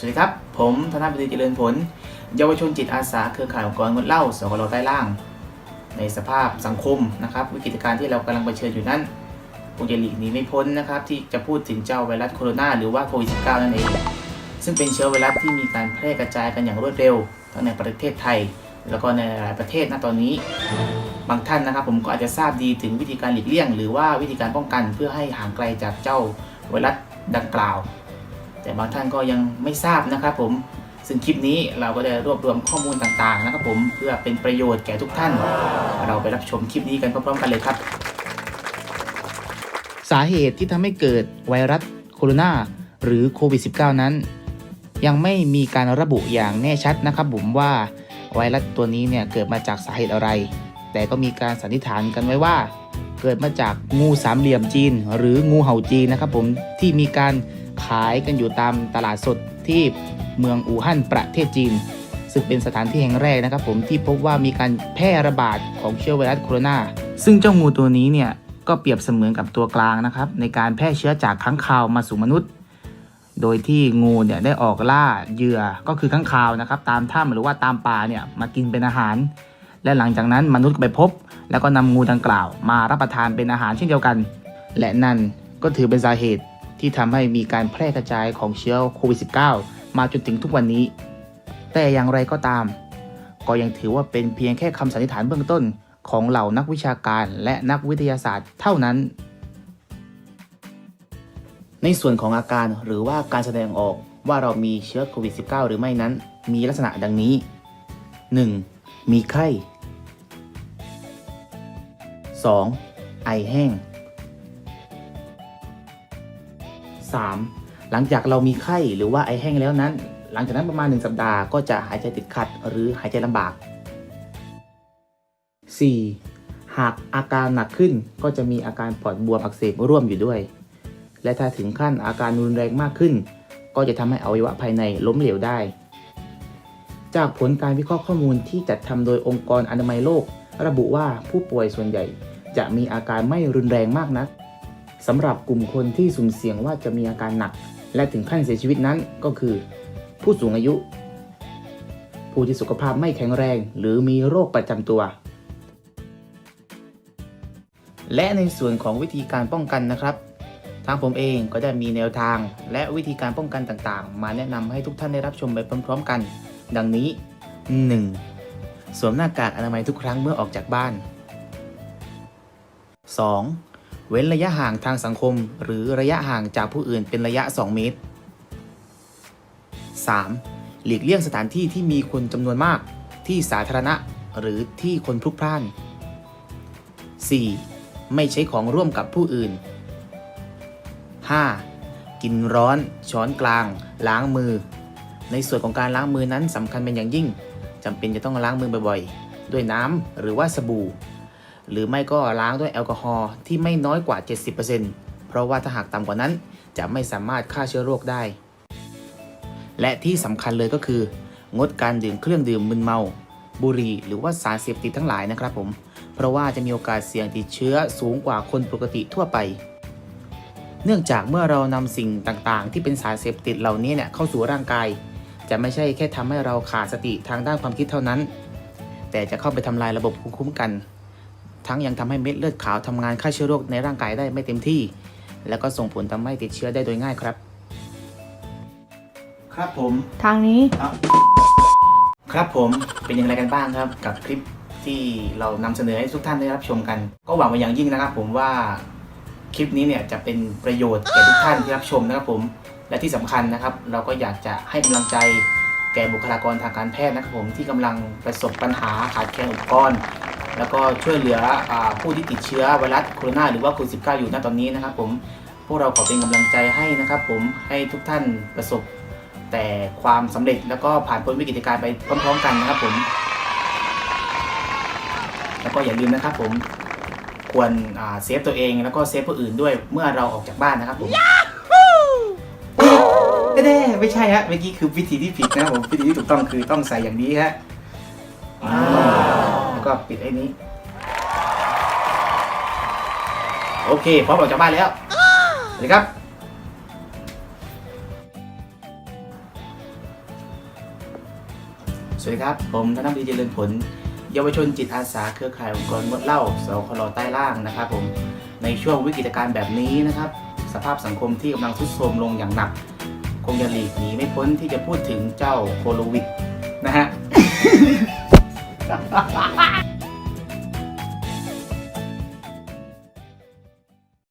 สวัสดีครับ ผมธนบดีเจริญผล เยาวชนจิตอาสาเครือข่ายองค์กรงดเหล้าสกลใต้ล่าง ในสภาพสังคมนะครับ วิกฤตการณ์ที่เรากำลังเผชิญอยู่นั้นคงจะหลีกหนีไม่พ้นนะครับ ที่จะพูดถึงเจ้าไวรัสโคโรนาหรือว่าโควิด -19 นั่นเอง ซึ่งเป็นเชื้อไวรัสที่มีการแพร่กระจายกันอย่างรวดเร็วทั้งในประเทศไทย แล้วก็ในหลายประเทศณตอนนี้ บางท่านนะครับ ผมก็อาจจะทราบดีถึงวิธีการหลีกเลี่ยง หรือว่าวิธีการป้องกันเพื่อให้ห่างไกลจากเจ้าไวรัสดังกล่าว แต่บางท่านก็ยังไม่ทราบนะครับผมซึ่งคลิปนี้เราก็ได้รวบรวมข้อมูลต่างๆนะครับผมเพื่อเป็นประโยชน์แก่ทุกท่าน เราไปรับชมคลิปนี้กันพร้อมๆกันเลยครับ สาเหตุที่ทำให้เกิดไวรัสโคโรนาหรือโควิด -19 นั้น ยังไม่มีการระบุอย่างแน่ชัดนะครับผมว่าไวรัสตัวนี้เนี่ยเกิดมาจากสาเหตุอะไร แต่ก็มีการสันนิษฐานกันไว้ว่า เกิดมาจากงูสามเหลี่ยมจีน หรืองูเห่าจีนนะครับผมที่มีการ ขายกันอยู่ตามตลาดสดที่เมืองอู่ฮั่นประเทศจีน ซึ่งเป็นสถานที่แห่งแรกนะครับผมที่พบว่ามีการแพร่ระบาดของเชื้อไวรัสโคโรนาซึ่งเจ้างูตัวนี้เนี่ยก็เปรียบเสมือนกับตัวกลางนะครับในการแพร่เชื้อจากค้างคาวมาสู่มนุษย์ โดยที่งูเนี่ยได้ออกล่าเหยื่อก็คือค้างคาวนะครับตามถ้ำหรือว่าตามป่าเนี่ยมากินเป็นอาหาร และหลังจากนั้นมนุษย์ไปพบ แล้วก็นำงูดังกล่าว มารับประทานเป็นอาหารเช่นเดียวกัน และนั่นก็ถือเป็นสาเหตุ ที่ทำให้มีการแพร่กระจายของเชื้อโควิด -19 มาจนถึงทุกวันนี้ แต่อย่างไรก็ตาม ก็ยังถือว่าเป็นเพียงแค่คำสันนิษฐานเบื้องต้นของเหล่านักวิชาการและนักวิทยาศาสตร์เท่านั้น ในส่วนของอาการหรือว่าการแสดงออกว่าเรามีเชื้อโควิด -19 หรือไม่นั้น มีลักษณะดังนี้ 1. มีไข้ 2. ไอแห้ง 3. หลังจากเรามีไข้หรือว่าไอแห้งแล้วนั้น หลังจากนั้นประมาณ 1 สัปดาห์ก็จะหายใจติดขัดหรือหายใจลำบาก 4. หากอาการหนักขึ้นก็จะมีอาการปอดบวมอักเสบร่วมอยู่ด้วย และถ้าถึงขั้นอาการรุนแรงมากขึ้น ก็จะทำให้อวัยวะภายในล้มเหลวได้ จากผลการวิเคราะห์ข้อมูลที่จัดทำโดยองค์กรอนามัยโลก ระบุว่าผู้ป่วยส่วนใหญ่จะมีอาการไม่รุนแรงมากนัก สำหรับกลุ่มคนที่สุ่มเสี่ยงว่าจะมีอาการหนัก และถึงขั้นเสียชีวิตนั้นก็คือ ผู้สูงอายุ ผู้ที่สุขภาพไม่แข็งแรง หรือมีโรคประจำตัว และในส่วนของวิธีการป้องกันนะครับ ทางผมเองก็ได้มีแนวทาง และวิธีการป้องกันต่างๆ มาแนะนำให้ทุกท่านได้รับชมไปพร้อมๆ กัน ดังนี้ 1. สวมหน้ากากอนามัยทุกครั้งเมื่อออกจากบ้าน 2. เว้นระยะห่างทางสังคม หรือระยะห่างจากผู้อื่นเป็นระยะ 2 เมตร 3. หลีกเลี่ยงสถานที่ที่มีคนจำนวนมาก ที่สาธารณะ หรือที่คนพลุกพล่าน 4. ไม่ใช้ของร่วมกับผู้อื่น 5. กินร้อน ช้อนกลาง ล้างมือ ในส่วนของการล้างมือนั้นสำคัญเป็นอย่างยิ่งจำเป็นจะต้องล้างมือบ่อยๆ ด้วยน้ำหรือว่าสบู่ หรือไม่ก็ล้างด้วยแอลกอฮอล์ที่ไม่น้อยกว่า 70%เพราะว่าถ้าหากต่ำกว่านั้นจะไม่สามารถฆ่าเชื้อโรคได้ และที่สำคัญเลยก็คือ งดการดื่มเครื่องดื่มมึนเมา บุหรี่หรือว่าสารเสพติดทั้งหลายนะครับผม เพราะว่าจะมีโอกาสเสี่ยงติดเชื้อสูงกว่าคนปกติทั่วไป เนื่องจากเมื่อเรานำสิ่งต่างๆ ที่เป็นสารเสพติดเหล่านี้เนี่ยเข้าสู่ร่างกาย จะไม่ใช่แค่ทำให้เราขาดสติทางด้านความคิดเท่านั้น แต่จะเข้าไปทำลายระบบภูมิคุ้มกัน ทั้งยังทำให้เม็ดเลือดขาวทำงานฆ่าเชื้อโรคในร่างกายได้ไม่เต็มที่ แล้วก็ส่งผลทำให้ติดเชื้อได้โดยง่ายครับ ครับผม ทางนี้ ครับผมเป็นอย่างไรกันบ้างครับ กับคลิปที่เรานำเสนอให้ทุกท่านได้รับชมกัน ก็หวังว่าอย่างยิ่งนะครับผมว่าคลิปนี้เนี่ยจะเป็นประโยชน์แก่ทุกท่านที่รับชมนะครับผมและที่สำคัญนะครับ เราก็อยากจะให้กำลังใจแก่บุคลากรทางการแพทย์นะครับผมที่กำลังประสบปัญหาขาดแคลนอุปกรณ์ แล้วก็ช่วยเหลืออาผู้ที่ติดเชื้อไวรัสโคโรนาหรือว่าโควิด -19 อยู่ณตอนนี้นะครับ ผมพวกเราขอเป็นกำลังใจให้นะครับ ผมให้ทุกท่านประสบแต่ความสำเร็จแล้วก็ผ่านพ้นวิกฤตการณ์ไปพร้อมๆกันนะครับผมแล้วก็อย่าลืมนะครับ ผมควรอ่าเซฟตัวเองแล้วก็เซฟผู้อื่นด้วยเมื่อเราออกจากบ้านนะครับผมเด้ๆไม่ใช่ฮะเมื่อกี้คือวิธีที่ผิดนะครับผมวิธีที่ถูกต้องคือต้องใส่อย่างนี้ฮะอ่าแล้ว็ปิดไอ้นี้ โอเคพร้อมออกจากบ้านแล้วสวัสดีครับ สวัสดีครับ ผมธนบดีเจริญผล เยาวชนจิตอาสาเครือข่ายองค์กรงดเหล้าสคลใต้ล่างนะครับผม ในช่วงวิกฤตการณ์แบบนี้นะครับ สภาพสังคมที่กำลังทรุดโทรมลงอย่างหนัก คงจะหลีกหนีไม่พ้นที่จะพูดถึงเจ้าโควิดนะฮะ